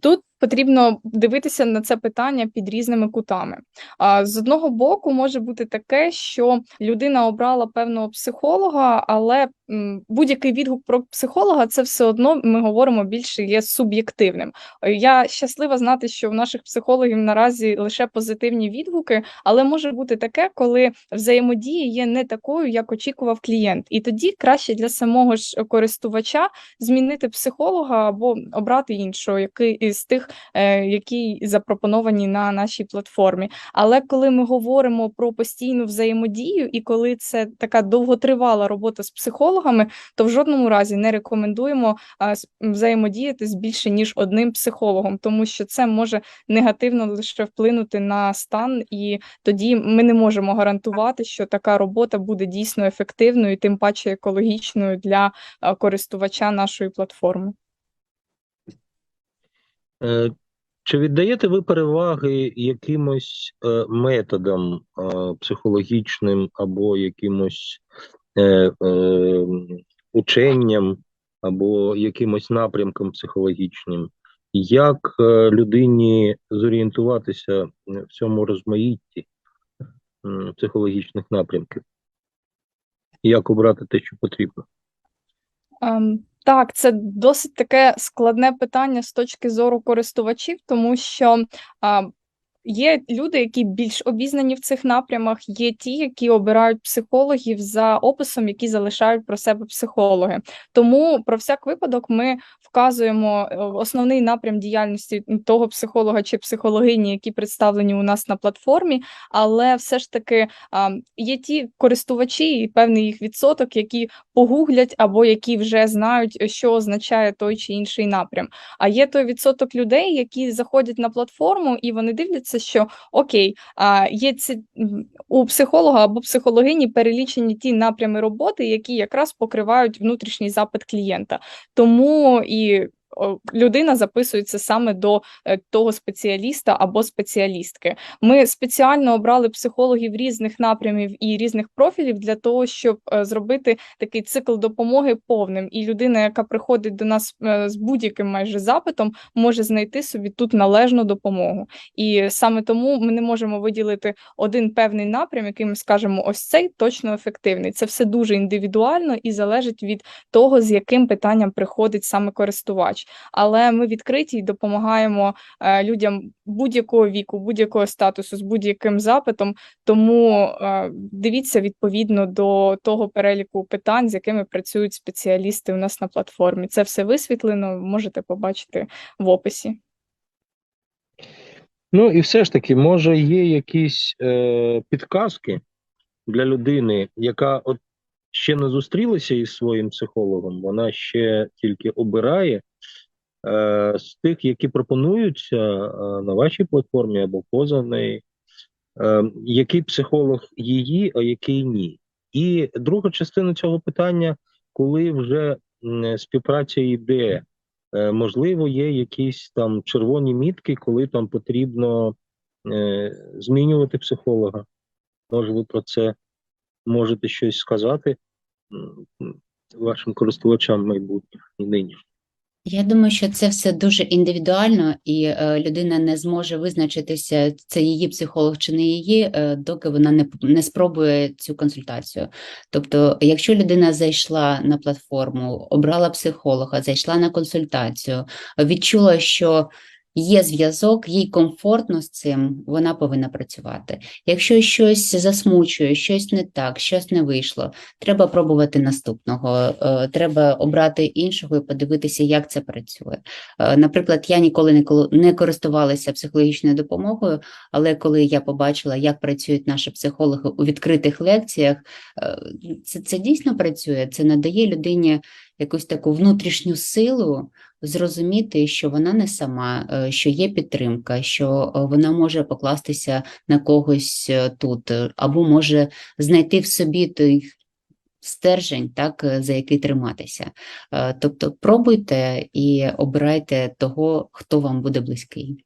Тут потрібно дивитися на це питання під різними кутами. З одного боку, може бути таке, що людина обрала певного психолога, але будь-який відгук про психолога це все одно ми говоримо більше є суб'єктивним. Я щаслива знати, що в наших психологів наразі лише позитивні відгуки, але може бути таке, коли взаємодія є не такою, як очікував клієнт, і тоді краще для самого ж користувача змінити психолога або обрати іншого, який із тих, е, які запропоновані на нашій платформі. Але коли ми говоримо про постійну взаємодію, і коли це така довготривала робота з психологами, то в жодному разі не рекомендуємо взаємодіяти з більше ніж одним психологом, тому що це може негативно лише вплинути на стан, і тоді ми не можемо гарантувати, що така робота буде дійсно ефективною, тим паче екологічною для користувача нашої платформи. Е, Чи віддаєте ви переваги якимось е, методам е, психологічним або якимось е, е, ученням, або якимось напрямкам психологічним? Як е, людині зорієнтуватися в цьому розмаїтті психологічних напрямків? Як обрати те, що потрібно? Ем, Так, це досить таке складне питання з точки зору користувачів, тому що а, є люди, які більш обізнані в цих напрямах, є ті, які обирають психологів за описом, які залишають про себе психологи. Тому про всяк випадок ми вказуємо е, основний напрям діяльності того психолога чи психологині, які представлені у нас на платформі, але все ж таки є ті користувачі і певний їх відсоток, які погуглять або які вже знають, що означає той чи інший напрям. А є той відсоток людей, які заходять на платформу і вони дивляться, що окей, є ці у психолога або психологині перелічені ті напрями роботи, які якраз покривають внутрішній запит клієнта. Тому і людина записується саме до е, того спеціаліста або спеціалістки. Ми спеціально обрали психологів різних напрямів і різних профілів для того, щоб е, зробити такий цикл допомоги повним. І людина, яка приходить до нас е, з будь-яким майже запитом, може знайти собі тут належну допомогу. І саме тому ми не можемо виділити один певний напрям, який ми скажемо, ось цей точно ефективний. Це все дуже індивідуально і залежить від того, з яким питанням приходить саме користувач. Але ми відкриті і допомагаємо е, людям будь-якого віку, будь-якого статусу, з будь-яким запитом. Тому е, дивіться відповідно до того переліку питань, з якими працюють спеціалісти у нас на платформі. Це все висвітлено, можете побачити в описі. Ну і все ж таки, може, є якісь е, підказки для людини, яка от ще не зустрілася із своїм психологом, вона ще тільки обирає з тих, які пропонуються е, на вашій платформі або поза неї, е, який психолог її, а який ні. І друга частина цього питання, коли вже співпраця йде, е, можливо, є якісь там червоні мітки, коли там потрібно е, змінювати психолога. Може, ви про це можете щось сказати вашим користувачам майбутніх і нинішніх? Я думаю, що це все дуже індивідуально, і е, людина не зможе визначитися, це її психолог чи не її, е, доки вона не, не спробує цю консультацію. Тобто, якщо людина зайшла на платформу, обрала психолога, зайшла на консультацію, відчула, що є зв'язок, їй комфортно з цим, вона повинна працювати. Якщо щось засмучує, щось не так, щось не вийшло, треба пробувати наступного, е, треба обрати іншого і подивитися, як це працює. Е, Наприклад, я ніколи не користувалася психологічною допомогою, але коли я побачила, як працюють наші психологи у відкритих лекціях, е, це, це дійсно працює, це надає людині якусь таку внутрішню силу зрозуміти, що вона не сама, е, що є підтримка, що е, вона може покластися на когось е, тут, або може знайти в собі той стержень, так, за який триматися. Тобто пробуйте і обирайте того, хто вам буде близький.